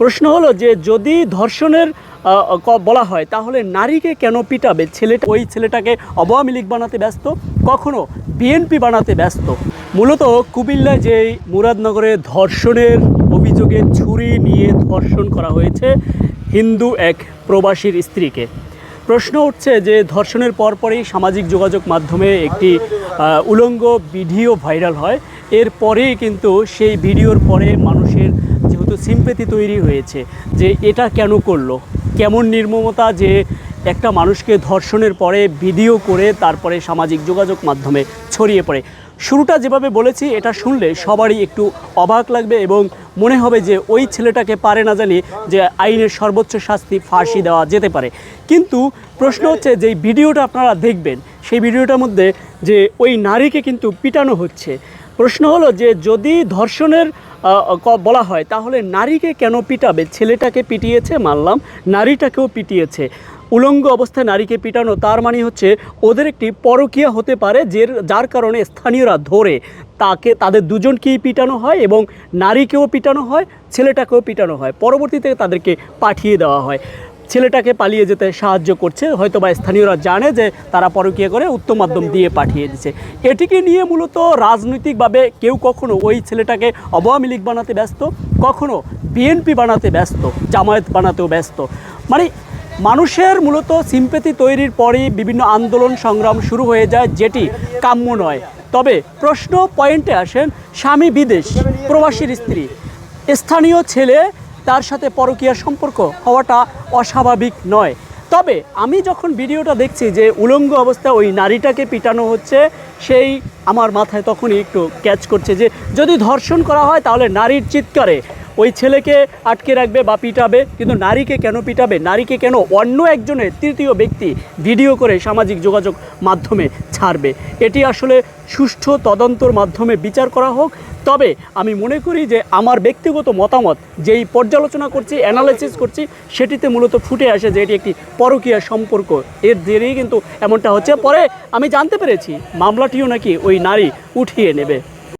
প্রশ্ন হলো যে যদি ধর্ষণের বলা হয়, তাহলে নারীকে কেন পিটাবে? ছেলেটা, ওই ছেলেটাকে আওয়ামী লীগ বানাতে ব্যস্ত? কখনো বিএনপি বানাতে ব্যস্ত? মূলত কুমিল্লায় যে মুরাদনগরে ধর্ষণের অভিযোগে ছুরি নিয়ে ধর্ষণ করা হয়েছে হিন্দু এক প্রবাসীর স্ত্রীকে। প্রশ্ন উঠছে যে ধর্ষণের পরপরই সামাজিক যোগাযোগ মাধ্যমে একটি উলঙ্গ ভিডিও ভাইরাল হয়। এরপরেই কিন্তু সেই ভিডিওর পরে মানুষের যেহেতু সিম্পেতি তৈরি হয়েছে যে এটা কেন করল? কেমন নির্মমতা যে একটা মানুষকে ধর্ষণের পরে ভিডিও করে তারপরে সামাজিক যোগাযোগ মাধ্যমে ছড়িয়ে পড়ে। শুরুটা যেভাবে বলেছি, এটা শুনলে সবারই একটু অবাক লাগবে এবং মনে হবে যে ওই ছেলেটাকে পারে না জানি যে আইনের সর্বোচ্চ শাস্তি ফাঁসি দেওয়া যেতে পারে। কিন্তু প্রশ্ন হচ্ছে যে ভিডিওটা আপনারা দেখবেন, সেই ভিডিওটার মধ্যে যে ওই নারীকে কিন্তু পিটানো হচ্ছে। প্রশ্ন হলো যে যদি ধর্ষণের বলা হয়। তাহলে নারীকে কেন পিটাবে? ছেলেটাকে পিটিয়েছে, মানলাম। নারীটাকেও পিটিয়েছে। উলঙ্গ অবস্থায় নারীকে পিটানো, তার মানে হচ্ছে ওদের একটি পরকীয়া হতে পারে যে যার কারণে স্থানীয়রা ধরে তাকে, তাদের দুজনকেই পিটানো হয় এবং নারীকেও পিটানো হয়, ছেলেটাকেও পিটানো হয়। পরবর্তীতে তাদেরকে পাঠিয়ে দেওয়া হয়। ছেলেটাকে পালিয়ে যেতে সাহায্য করছে। হয়তো বা স্থানীয়রা জানে যে তারা পরকীয়া করে উত্তম মাধ্যম দিয়ে পাঠিয়ে দিচ্ছে এটিকে নিয়ে মূলত রাজনৈতিকভাবে কেউ কখনো ওই ছেলেটাকে আওয়ামী লীগ বানাতে ব্যস্ত, কখনো বিএনপি বানাতে ব্যস্ত, জামায়াত বানাতেও ব্যস্ত। মানে মানুষের মূলত সিম্পেথি তৈরির পরেই বিভিন্ন আন্দোলন সংগ্রাম শুরু হয়ে যায়, যেটি কাম্য নয়। তবে প্রশ্ন পয়েন্টে আসেন, স্বামী বিদেশ, প্রবাসীর স্ত্রী। স্থানীয় ছেলে তার সাথে পরকীয়ার সম্পর্ক হওয়াটা অস্বাভাবিক নয়। তবে আমি যখন ভিডিওটা দেখছি যে উলঙ্গ অবস্থায় ওই নারীটাকে পিটানো হচ্ছে, সেই আমার মাথায় তখনই একটু ক্যাচ করছে যে যদি ধর্ষণ করা হয় তাহলে নারীর চিৎকারে। ওই ছেলেকে আটকে রাখবে বা পিটাবে, কিন্তু নারীকে কেন পিটাবে? নারীকে কেন অন্য একজনের তৃতীয় ব্যক্তি ভিডিও করে সামাজিক যোগাযোগ মাধ্যমে ছাড়বে? এটি আসলে সুষ্ঠু তদন্তর মাধ্যমে বিচার করা হোক। তবে আমি মনে করি যে আমার ব্যক্তিগত মতামত, যেই পর্যালোচনা করছি অ্যানালাইসিস করছি, সেটিতে মূলত ফুটে আসে যে এটি একটি পরকীয়া সম্পর্ক। এর জেরেই কিন্তু এমনটা হচ্ছে। পরে আমি জানতে পেরেছি, মামলাটিও নাকি ওই নারী উঠিয়ে নেবে।